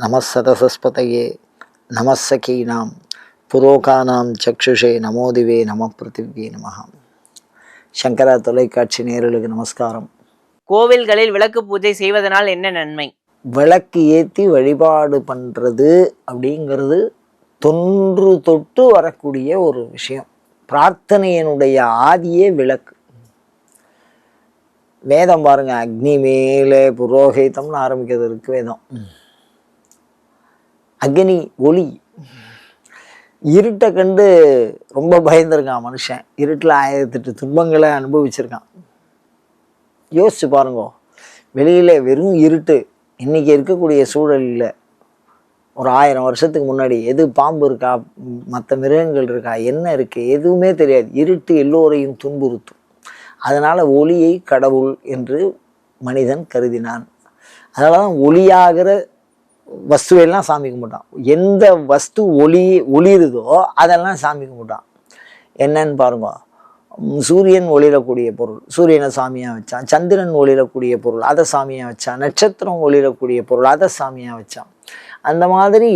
நமசதசஸ்பதையே நமசகீனாம் புரோகானாம் சக்ஷுஷே நமோதிவே நம பிருத்திவே நமகாம் சங்கரா தொலைக்காட்சி நேயர்களுக்கு நமஸ்காரம். கோவில்களில் விளக்கு பூஜை செய்வதனால் என்ன நன்மை? விளக்கு ஏற்றி வழிபாடு பண்ணுறது அப்படிங்கிறது தொன்று தொட்டு வரக்கூடிய ஒரு விஷயம். பிரார்த்தனையினுடைய ஆதியே விளக்கு. வேதம் பாருங்க அக்னி மேலே புரோகிதம்னு ஆரம்பிக்கிறது இருக்கு வேதம். அக்னி ஒளி. இருட்டை கண்டு ரொம்ப பயந்துருக்கான் மனுஷன். இருட்டில் ஆயிரத்தெட்டு துன்பங்களை அனுபவிச்சிருக்கான். யோசிச்சு பாருங்க. வெளியில் வெறும் இருட்டு. இன்னைக்கு இருக்கக்கூடிய சூழலில் ஒரு ஆயிரம் வருஷத்துக்கு முன்னாடி எது பாம்பு இருக்கா மற்ற மிருகங்கள் இருக்கா என்ன இருக்குது எதுவுமே தெரியாது. இருட்டு எல்லோரையும் துன்புறுத்தும். அதனால் ஒளியை கடவுள் என்று மனிதன் கருதினான். அதனால தான் ஒளியாகிற வஸ்துவெல்லாம் சாமி கும்பிட்டான். எந்த வஸ்து ஒளி ஒளிருதோ அதெல்லாம் சாமி கும்பிட்டான். என்னன்னு பாருங்க. சூரியன் ஒளிரக்கூடிய பொருள் சூரியனை சாமியாக வச்சான். சந்திரன் ஒளிரக்கூடிய பொருள் அதை சாமியாக வச்சான். நட்சத்திரம் ஒளிரக்கூடிய பொருள் அதை சாமியாக வச்சான். அந்த மாதிரி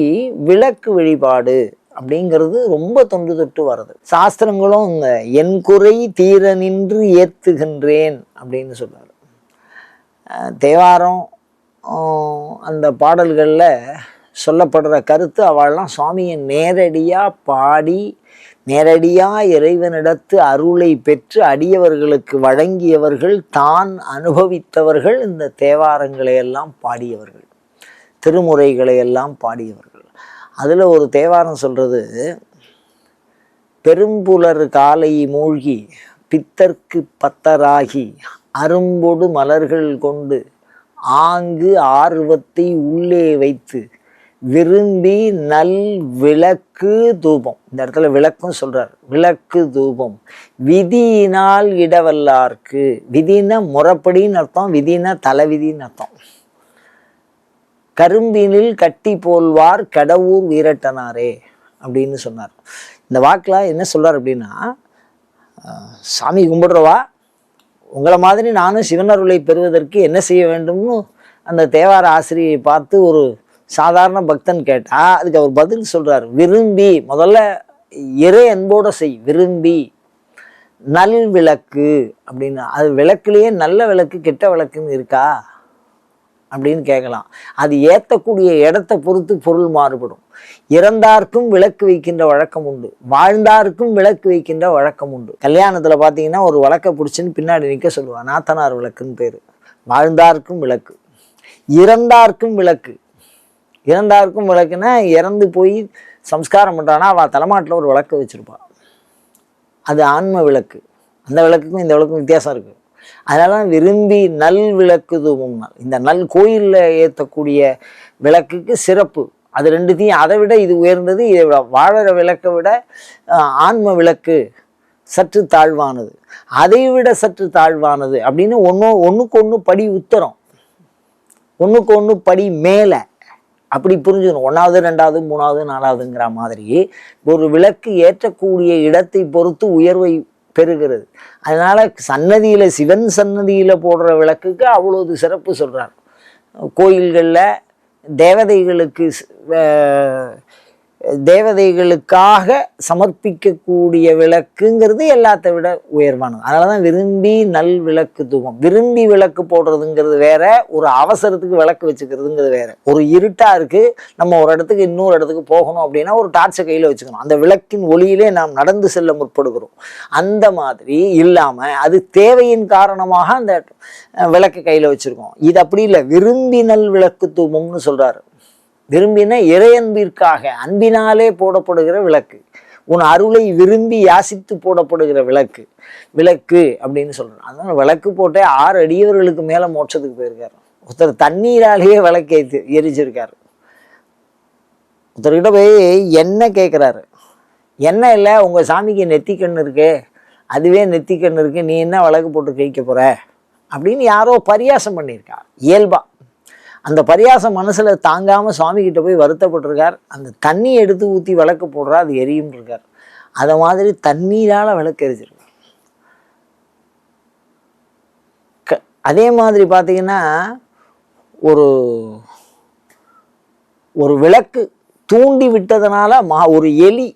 விளக்கு வழிபாடு அப்படிங்கிறது ரொம்ப தொன்று தொட்டு வருது சாஸ்திரங்களும் இந்த என் குறை தீர நின்று ஏத்துகின்றேன் அப்படின்னு சொல்றாரு. தேவாரம் அந்த பாடல்களில் சொல்லப்படுற கருத்து அவள்லாம் சுவாமியை நேரடியாக பாடி நேரடியாக இறைவனிடத்து அருளை பெற்று அடியவர்களுக்கு வழங்கியவர்கள் தான் அனுபவித்தவர்கள் இந்த தேவாரங்களை எல்லாம் பாடியவர்கள் திருமுறைகளை எல்லாம் பாடியவர்கள். அதில் ஒரு தேவாரம் சொல்கிறது பெரும்புலர் காலை மூழ்கி பித்தர்க்கு பத்தராகி அரும்பொடு மலர்கள் கொண்டு ஆங்கு ஆர்வத்தை உள்ளே வைத்து விரும்பி நல் விளக்கு தூபம். இந்த இடத்துல விளக்கும் சொல்கிறார் விளக்கு தூபம். விதியினால் இடவல்லார்க்கு. விதினா முறப்படின்னு அர்த்தம் விதினா தலைவிதின்னு அர்த்தம். கரும்பினில் கட்டி போல்வார் கடவுர் வீரட்டனாரே அப்படின்னு சொன்னார். இந்த வாக்கில் என்ன சொல்கிறார் அப்படின்னா சாமி கும்பிடுறவா? உங்களை மாதிரி நானும் சிவனருளை பெறுவதற்கு என்ன செய்ய வேண்டும்னு அந்த தேவார ஆசிரியை பார்த்து ஒரு சாதாரண பக்தன் கேட்டா அதுக்கு அவர் பதில் சொல்றார். விரும்பி முதல்ல இறை அன்போட செய். விரும்பி நல் விளக்கு அப்படின்னு. அது விளக்குலேயே நல்ல விளக்கு கெட்ட விளக்குன்னு இருக்கா? அப்படின்னு கேட்கலாம். அது ஏற்றக்கூடிய இடத்தை பொறுத்து பொருள் மாறுபடும். இறந்தார்க்கும் விளக்கு வைக்கின்ற வழக்கம் உண்டு. வாழ்ந்தாருக்கும் விளக்கு வைக்கின்ற வழக்கம் உண்டு. கல்யாணத்தில் பார்த்தீங்கன்னா ஒரு வழக்கை பிடிச்சின்னு பின்னாடி நிற்க சொல்லுவாள் நாத்தனார் விளக்குன்னு பேர். வாழ்ந்தார்க்கும் விளக்கு. இறந்தார்க்கும் விளக்கு. இறந்தாருக்கும் விளக்குன்னா இறந்து போய் சம்ஸ்காரம் பண்ணுறான்னா அவள் தலைமாட்டில் ஒரு விளக்கு வச்சுருப்பாள் அது ஆன்ம விளக்கு. அந்த விளக்குக்கும் இந்த விளக்கும் வித்தியாசம் இருக்குது அதனால விரும்பி நல் விளக்குது தூபம் இந்த நல் கோயிலில் ஏற்றக்கூடிய விளக்குக்கு சிறப்பு. அது ரெண்டுத்தையும் அதை விட இது உயர்ந்தது இதை விட வாழற விளக்கை விட ஆன்ம விளக்கு சற்று தாழ்வானது. அதை விட சற்று தாழ்வானது அப்படின்னு ஒன்று ஒன்றுக்கு ஒன்று படி உத்தரம். ஒன்றுக்கு ஒன்று படி மேலே. அப்படி புரிஞ்சுக்கணும். ஒன்றாவது ரெண்டாவது மூணாவது நாலாவதுங்கிற மாதிரி ஒரு விளக்கு ஏற்றக்கூடிய இடத்தை பொறுத்து உயர்வை பெறுகிறது. அதனால் சன்னதியில் சிவன் சன்னதியில் போடுற விளக்குக்கு அவ்வளோது சிறப்பு சொல்கிறார் கோயில்களில் தேவதைகளுக்கு தேவதைகளுக்காக சமர்ப்பிக்கக்கூடிய விளக்குங்கிறது எல்லாத்த விட உயர்வானது. அதனால தான் விரும்பி நல் விளக்கு தூக்கம் விரும்பி விளக்கு போடுறதுங்கிறது வேற ஒரு அவசரத்துக்கு விளக்கு வச்சுக்கிறதுங்கிறது வேற. ஒரு இருட்டாக இருக்குது நம்ம ஒரு இடத்துக்கு இன்னொரு இடத்துக்கு போகணும் அப்படின்னா ஒரு டார்ச்சை கையில் வச்சுக்கணும். அந்த விளக்கின் ஒளியிலே நாம் நடந்து செல்ல முற்படுகிறோம். அந்த மாதிரி இல்லாமல் அது தேவையின் காரணமாக அந்த விளக்கு கையில் வச்சுருக்கோம். இது அப்படி இல்லை. விரும்பி நல் விளக்கு தூமம்னு சொல்கிறாரு விரும்பின இறையன்பிற்காக அன்பினாலே போடப்படுகிற விளக்கு. உன் அருளை விரும்பி யாசித்து போடப்படுகிற விளக்கு. விளக்கு அப்படின்னு சொல்கிறோம் அதனால் விளக்கு போட்டே ஆறு அடியவர்களுக்கு மேலே மோட்சத்துக்கு போயிருக்காரு. ஒருத்தர் தண்ணீராலேயே விளக்கு ஏத்தி எரிச்சிருக்காரு. ஒருத்தர்கிட்ட போய் எண்ணெய் கேட்குறாரு எண்ணெய் இல்லை உங்கள் சாமிக்கு நெத்திக்கண் இருக்கு. அதுவே நெத்திக்கண் இருக்கு. நீ என்ன விளக்கு போட்டு கேட்க போகிற அப்படின்னு யாரோ பரியாசம் பண்ணியிருக்கா. இயல்பாக அந்த பரியாசம் மனசில் தாங்காமல் சுவாமிகிட்ட போய் வருத்தப்பட்டிருக்கார். அந்த தண்ணி எடுத்து ஊற்றி விளக்கு போடுறா அது எரியும் இருக்கார் அதை மாதிரி தண்ணீரால் விளக்கு எரிச்சிருக்கார் க அதே மாதிரி பார்த்தீங்கன்னா ஒரு ஒரு விளக்கு தூண்டி விட்டதுனால மா ஒரு எலி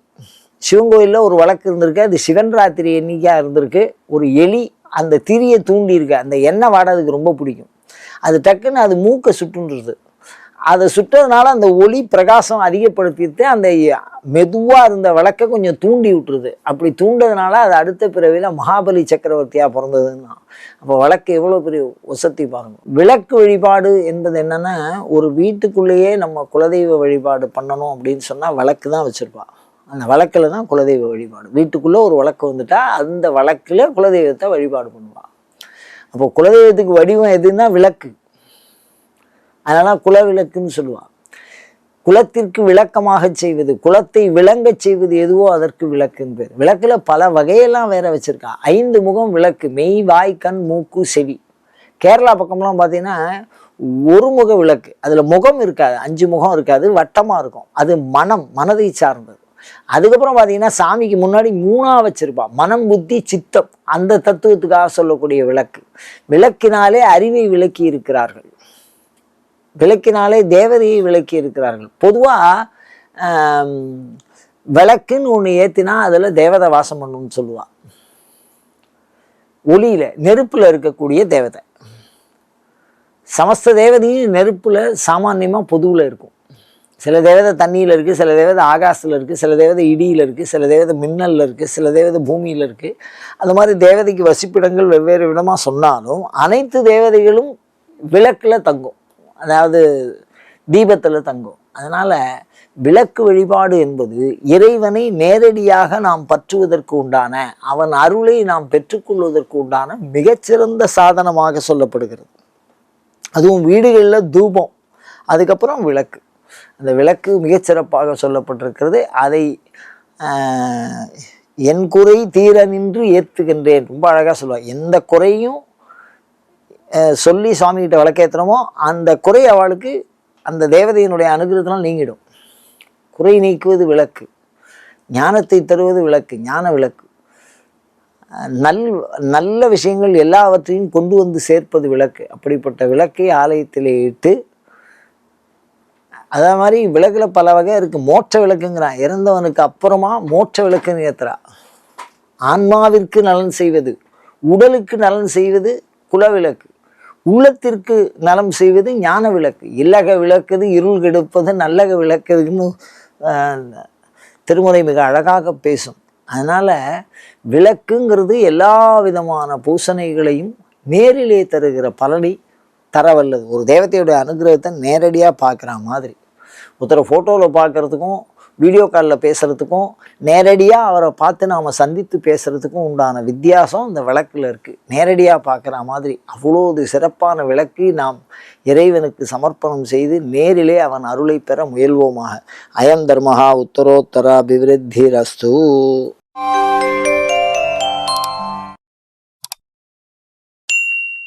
சிவன் கோயிலில் ஒரு வழக்கு இருந்திருக்கு அது சிவன் ராத்திரி எண்ணிக்கையாக இருந்திருக்கு. ஒரு எலி அந்த திரியை தூண்டியிருக்கு. அந்த எண்ணெய் வாடை அதுக்கு ரொம்ப பிடிக்கும். அது டக்குன்னு அது மூக்கை சுட்டுன்றது. அதை சுட்டதுனால அந்த ஒளி பிரகாசம் அதிகப்படுத்திட்டு அந்த மெதுவாக இருந்த விளக்கை கொஞ்சம் தூண்டி விட்டுருது. அப்படி தூண்டதுனால அது அடுத்த பிறவியில் மகாபலி சக்கரவர்த்தியாக பிறந்ததுன்னா அப்போ விளக்கு எவ்வளோ பெரிய வசதி பாருங்க. விளக்கு வழிபாடு என்பது என்னென்னா ஒரு வீட்டுக்குள்ளேயே நம்ம குலதெய்வ வழிபாடு பண்ணணும் அப்படின்னு சொன்னால் விளக்கு தான் வச்சுருப்பாள் அந்த விளக்கில் தான் குலதெய்வ வழிபாடு. வீட்டுக்குள்ளே ஒரு விளக்கு வந்துட்டால் அந்த வழக்கில் குலதெய்வத்தை வழிபாடு பண்ணுவாள் அப்போ குலதெய்வத்துக்கு வடிவம் எதுன்னா விளக்கு. அதனால் குல விளக்குன்னு சொல்லுவா குலத்திற்கு விளக்கமாக செய்வது குலத்தை விளங்கச் செய்வது எதுவோ அதற்கு விளக்குன்னு பேர். விளக்கில் பல வகையெல்லாம் வேற வச்சுருக்கான் ஐந்து முகம் விளக்கு மெய் வாய் கண் மூக்கு செவி. கேரளா பக்கம்லாம் பார்த்தீங்கன்னா ஒரு முக விளக்கு. அதில் முகம் இருக்காது அஞ்சு முகம் இருக்காது வட்டமாக இருக்கும். அது மனம் மனதை சார்ந்தது. அதுக்கப்புறம் பார்த்தீங்கன்னா சாமிக்கு முன்னாடி மூணா வச்சிருப்பா. மனம் புத்தி சித்தம். அந்த தத்துவத்துக்காக சொல்லக்கூடிய விளக்கு. விளக்கினாலே அறிவை விளக்கி இருக்கிறார்கள். விளக்கினாலே தேவதையை விளக்கி இருக்கிறார்கள். பொதுவாக விளக்குன்னு ஒன்று ஏற்றினா அதில் தேவதை வாசம் பண்ணுன்னு சொல்லுவா. ஒளியில் நெருப்பில் இருக்கக்கூடிய தேவதை. சமஸ்த தேவதையும் நெருப்பில் சாமான்யமாக பொதுவில் இருக்கும். சில தேவதை தண்ணியில் இருக்குது சில தேவதை ஆகாசத்தில் இருக்குது சில தேவதை இடியில் இருக்குது சில தேவதை மின்னலில் இருக்குது சில தேவதை பூமியில் இருக்குது அந்த மாதிரி தேவதைக்கு வசிப்பிடங்கள் வெவ்வேறு விதமாக சொன்னாலும் அனைத்து தேவதைகளும் விளக்கில் தங்கும். அதாவது தீபத்தில் தங்கும். அதனால் விளக்கு வழிபாடு என்பது இறைவனை நேரடியாக நாம் பற்றுவதற்கு உண்டான அவன் அருளை நாம் பெற்றுக்கொள்வதற்கு உண்டான மிகச்சிறந்த சாதனமாக சொல்லப்படுகிறது. அதுவும் வீடுகளில் தூபம் அதுக்கப்புறம் விளக்கு. அந்த விளக்கு மிகச்சிறப்பாக சொல்லப்பட்டிருக்கிறது. அதை என் குறை தீர நின்று ஏற்றுகின்றேன் ரொம்ப அழகாக சொல்லுவாள் எந்த குறையும் சொல்லி சுவாமிகிட்ட விளக்கேற்றுறோமோ அந்த குறை அவளுக்கு அந்த தேவதையினுடைய அனுகிரகத்தினால் நீங்கிடும். குறை நீக்குவது விளக்கு. ஞானத்தை தருவது விளக்கு. ஞான விளக்கு. நல் நல்ல விஷயங்கள் எல்லாவற்றையும் கொண்டு வந்து சேர்ப்பது விளக்கு. அப்படிப்பட்ட விளக்கை ஆலயத்திலே இட்டு அதே மாதிரி விளக்கில் பல வகை இருக்குது மோட்ச விளக்குங்கிறான். இறந்தவனுக்கு அப்புறமா மோட்ச விளக்குன்னு ஏற்றுறா ஆன்மாவிற்கு நலன் செய்வது உடலுக்கு நலன் செய்வது குலவிளக்கு உள்ளத்திற்கு நலம் செய்வது ஞான விளக்கு. இல்லக விளக்குது இருள் கெடுப்பது நல்லக விளக்குதுன்னு திருமுறை மிக அழகாக பேசும். அதனால் விளக்குங்கிறது எல்லா விதமான பூசணைகளையும் நேரிலே தருகிற பலனை தரவல்லது. ஒரு தேவத்தையுடைய அனுகிரகத்தை நேரடியாக பார்க்குற மாதிரி. ஒருத்தரை ஃபோட்டோவில் பார்க்குறதுக்கும் வீடியோ காலில் பேசுகிறதுக்கும் நேரடியாக அவரை பார்த்து நாம் சந்தித்து பேசுகிறதுக்கும் உண்டான வித்தியாசம் இந்த விளக்கில் இருக்குது நேரடியாக பார்க்குற மாதிரி அவ்வளோ ஒரு சிறப்பான விளக்கு நாம் இறைவனுக்கு சமர்ப்பணம் செய்து நேரிலே அவன் அருளை பெற முயல்வோமாக. அயம் தர்மஹா உத்தரோத்தர அபிவிருத்தி ரஸ்து